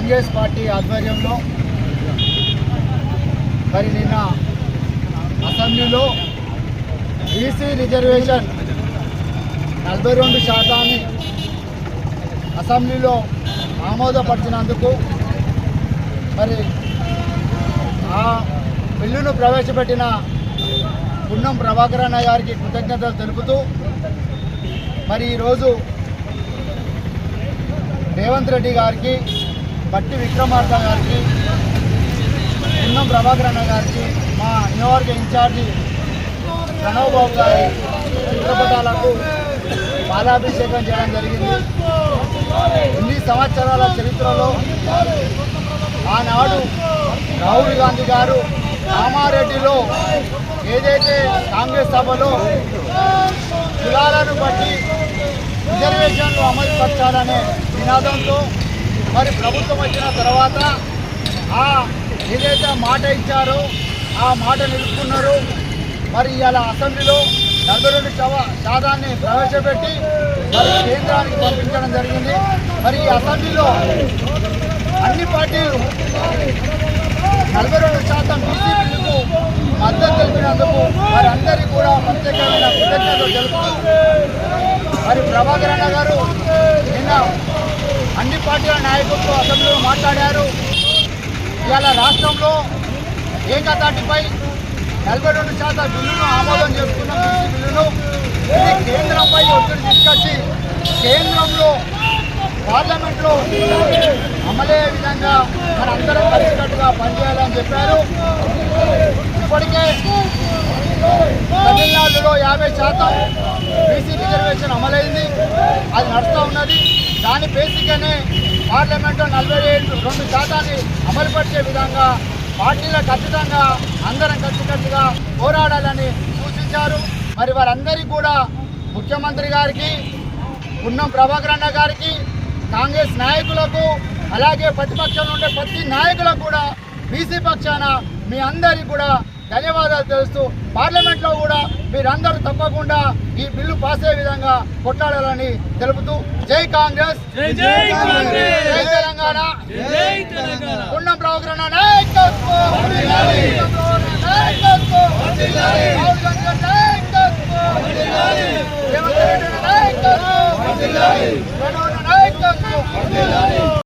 Congress party ఆధ్వర్యంలో మరి నిన్న అసెంబ్లీలో బీసీ రిజర్వేషన్ నలభై రెండు శాతాన్ని అసెంబ్లీలో ఆమోదపరిచినందుకు మరి ఆ బిల్లును ప్రవేశపెట్టిన పున్నం ప్రభాకర్ అన్న గారికి కృతజ్ఞతలు తెలుపుతూ మరి ఈరోజు రేవంత్ రెడ్డి గారికి బట్టి విక్రమార్క గారికి పున్నం ప్రభాకర్ అన్న గారికి మా నియోజక ఇన్ఛార్జి ప్రణవ్ బాబు గారి చిత్రపటాలకు పాలాభిషేకం చేయడం జరిగింది. ఇన్ని సంవత్సరాల చరిత్రలో ఆనాడు రాహుల్ గాంధీ గారు కామారెడ్డిలో ఏదైతే కాంగ్రెస్ సభలో కులాలను బట్టి రిజర్వేషన్లు అమలు పరచాలనే నినాదంతో మరి ప్రభుత్వం వచ్చిన తర్వాత ఆ ఏదైతే మాట ఇచ్చారో ఆ మాట నిలుపుకున్నారు. మరి ఇలా అసెంబ్లీలో నలభై రెండు శవ శాతాన్ని ప్రవేశపెట్టి మరి కేంద్రానికి పంపించడం జరిగింది. మరి ఈ అసెంబ్లీలో అన్ని పార్టీలు నలభై రెండు శాతం బీసీ బిల్లుకు మద్దతు తెలిపినందుకు మరి అందరికీ కూడా ప్రత్యేకమైన కృతజ్ఞతలు తెలుపుతూ మరి ప్రభాకర్ అన్న గారు నిన్న అన్ని పార్టీల నాయకులతో అసెంబ్లీలో మాట్లాడారు. ఇవాళ రాష్ట్రంలో ఏకతాటిపై నలభై రెండు శాతం బిల్లును ఆమోదం చేసుకున్న బిల్లును ఇది కేంద్రంపై ఒత్తిడి తీసుకొచ్చి కేంద్రంలో పార్లమెంట్లో అమలయ్యే విధంగా మనందరం కలిసినట్టుగా పనిచేయాలని చెప్పారు. ఇప్పటికే తమిళనాడులో యాభై శాతం బీసీ రిజర్వేషన్ అమలైంది. అది నడుస్తూ ఉన్నది. దాని బేసిక్గానే పార్లమెంట్లో నలభై ఏడు రెండు శాతాన్ని అమలుపరిచే విధంగా పార్టీలో ఖచ్చితంగా అందరం కలిసికట్టుగా పోరాడాలని సూచించారు. మరి వారందరికీ కూడా ముఖ్యమంత్రి గారికి పున్నం ప్రభాకర్ అన్న గారికి కాంగ్రెస్ నాయకులకు అలాగే ప్రతిపక్షంలో ఉండే ప్రతి నాయకులకు కూడా బీసీ పక్షాన మీ అందరికీ కూడా ధన్యవాదాలు తెలుస్తూ పార్లమెంట్లో కూడా మీరందరూ తప్పకుండా ఈ బిల్లు పాస్ అయ్యే విధంగా కొట్లాడాలని తెలుపుతూ జై కాంగ్రెస్. జై కాంగ్రెస్! జై తెలంగాణ. నాయకత్వం. నాయకత్వం నాయకత్వం